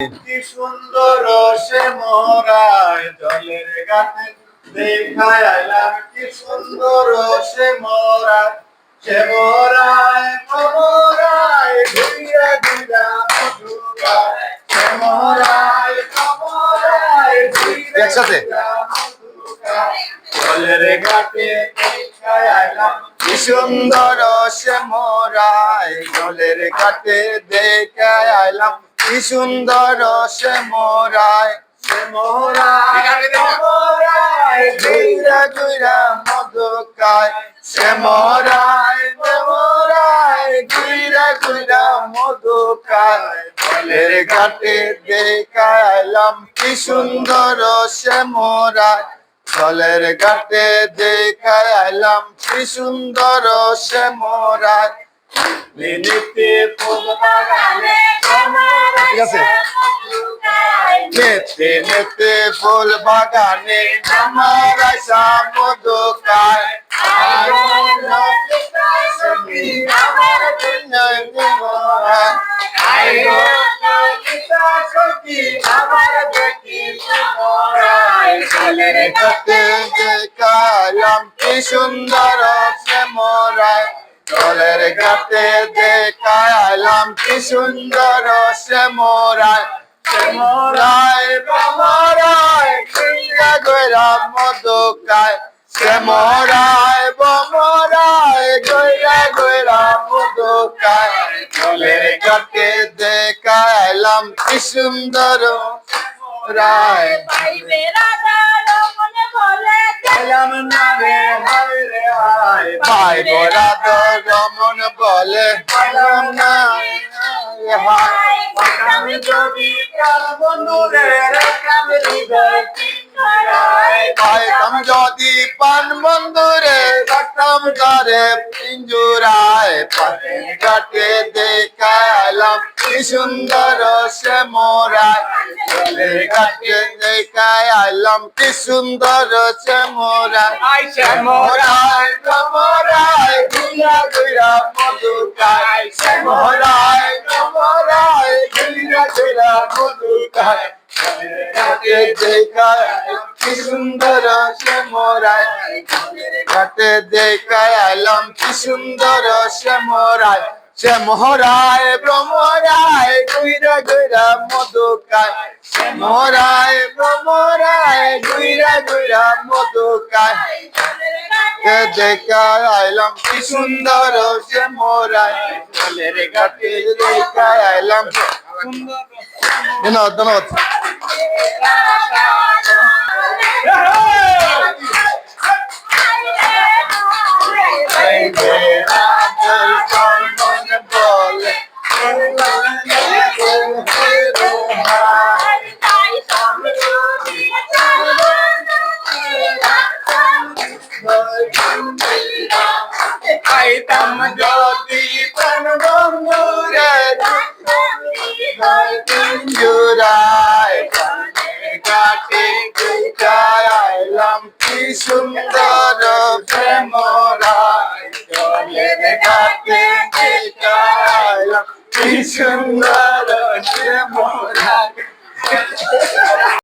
কি সুন্দর সে মোরায় জলের গানে দেখায় আইলাম কি সুন্দর সে মোরায় সে মোরায় মোরায় ঘুরিয়া মধুরায় সে মোরায় মোরায় ঘুরিয়া একসাথে। জলের ঘাটে দেখায় আইলাম কি সুন্দর সে মোরায় জলের ঘাটে দেখায় আইলাম কি সুন্দর সে মোরায় সে মোরায় সে মোরায় মোরায় জলের ঘাটে দেখায় আইলাম কি সুন্দর সে মোরায় জলের ঘাটে দেখায় আইলাম কি সুন্দর সে মোরায়। লিলিতে ফুল বাগানে ঠিক আছে নেতে নেতে ফুল বাগানে আমার আশা মধু খায়। আমার দুনিয়ায় জীবন আই গো ললিতা সখী আমার দেখি মোরাই চলের কাছে দেখালাম কি সুন্দর সে জলের ঘাটে দেখালাম কি সুন্দর সে মোরাই সে মোরাই বমরাই কিয়া গয়রা মধু খায়। সে মোরাই বমরাই গয়রা গয়রা মধু খায়। জলের ঘাটে দেখালাম কি সুন্দর রায় রে রে ভাই গোরা তো রমন বলে এলাম না রে হায় আমি যদি কাল বন্ধু রে রাখাম হৃদয় ভাই কাম যদি পান বন্ধুরে রাখতাম ঘরে পিঞ্জুরায় পাতে ঘাটে দেখালাম কি সুন্দর সে মোরায়। চলে ঘাটে দেখালাম কি সুন্দর সে মোরায়। সে মোরায় ঘুরা ঘুরা মধু সে মোরায় মোরায় ঘুরা ঘুরা মধু খায়। ঘাটে দেখায় কি সুন্দর সে মোরায়। ঘাটে দেখায় আলাম কি সুন্দর সে মোরায়। সে মোহরায় ভ্রমরায় গুইরা গুইরা মধু খায়। সে মোহরায় ভ্রমরায় গুইরা গুইরা মধু খায় কে দেখা আইলাম কি সুন্দর সে মোরায় চলের ঘাটে দেখা আইলাম ধন্যবাদ ধন্যবাদ এই পাইতাম যদি প্রাণ বন্ধুরে জুড়ায় কাটে আইলাম কি সুন্দর প্রেমরায় জলের ঘাটে আইলাম কি সুন্দর